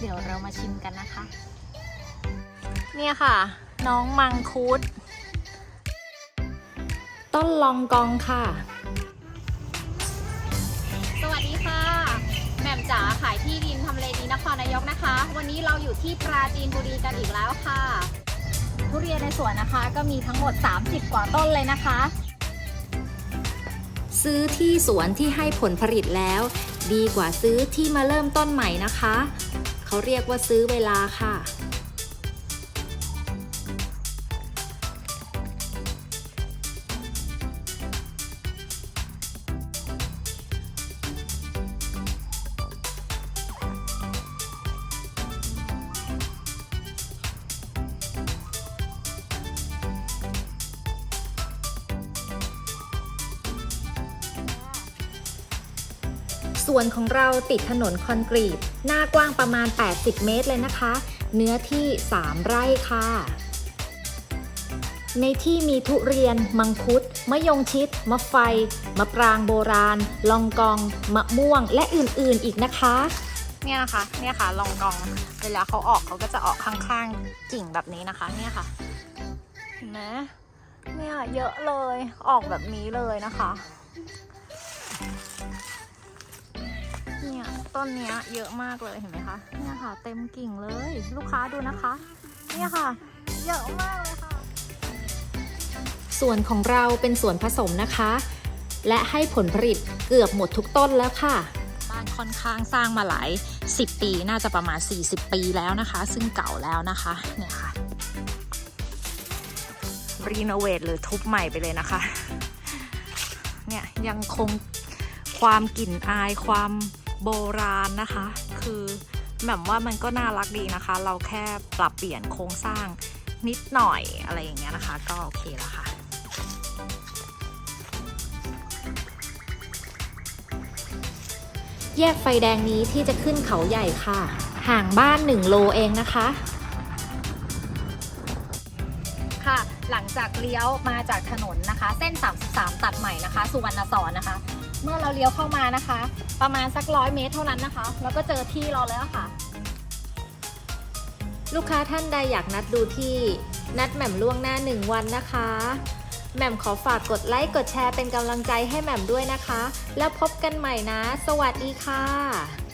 เดี๋ยวเรามาชิมกันนะคะ เนี่ยค่ะ น้องมังคุด ต้นลองกองค่ะ สวัสดีค่ะแหม่มจ๋าขายที่ดินทำเลดีนครนายกนะคะ วันนี้เราอยู่ที่ปราจีนบุรีกันอีกแล้วค่ะ ทุเรียนในสวนนะคะ ก็มีทั้งหมด 30 กว่าต้นเลยนะคะ ซื้อที่สวนที่ให้ผลผลิตแล้ว ดีกว่าซื้อที่มาเริ่มต้นใหม่นะคะ เขาเรียกว่าซื้อเวลาค่ะ ส่วนของเราติดถนนคอนกรีต หน้ากว้างประมาณ 80 เมตรเลยนะคะ เนื้อที่ 3 ไร่ค่ะ ในที่มีทุเรียน มังคุด มะยงชิด มะไฟ มะปรางโบราณ ลองกอง มะม่วง และอื่นๆอีกนะคะ เนี่ยนะคะ เนี่ยค่ะ ลองกอง เวลาเขาออกเขาก็จะออกข้างๆ กิ่งแบบนี้นะคะ เนี่ยค่ะ เห็นไหมเนี่ยเยอะเลย ออกแบบนี้เลยนะคะ ต้นเนี้ยเยอะมากเลยเห็นไหมคะ เนี่ยค่ะ เต็มกิ่งเลย ลูกค้าดูนะคะ เนี่ยค่ะ เยอะมากเลยค่ะ ส่วนของเราเป็นสวนผสมนะคะ และให้ผลผลิตเกือบหมดทุกต้นแล้วค่ะบ้านค่อนข้างสร้างมาหลาย 10 ปีน่าจะประมาณ 40 ปีแล้วนะคะ ซึ่งเก่าแล้วนะคะเนี่ยค่ะรีโนเวทหรือทุบใหม่ไปเลยนะคะ เนี่ยยังคงความกลิ่นอายความ โบราณนะคะ คือแบบว่ามันก็น่ารักดีนะคะ เราแค่ปรับเปลี่ยนโครงสร้างนิดหน่อยอะไรอย่างเงี้ยนะคะ ก็โอเคแล้วค่ะแยกไฟแดงนี้ที่จะขึ้นเขาใหญ่ค่ะ ห่างบ้าน 1 โลเองนะคะ ค่ะ หลังจากเลี้ยวมาจากถนนนะคะ เส้น 33 ตัดใหม่นะคะ สุวรรณสอนนะคะ เมื่อเราเลี้ยวเข้ามานะคะ ประมาณสักร้อยเมตรเท่านั้นนะคะ แล้วก็เจอที่เราแล้วค่ะ ลูกค้าท่านใดอยากนัดดูที่นัดแหม่มล่วงหน้า 1 วันนะคะแหม่มขอฝากกดไลค์กดแชร์เป็นกำลังใจให้แหม่มด้วยนะคะ แล้วพบกันใหม่นะ สวัสดีค่ะ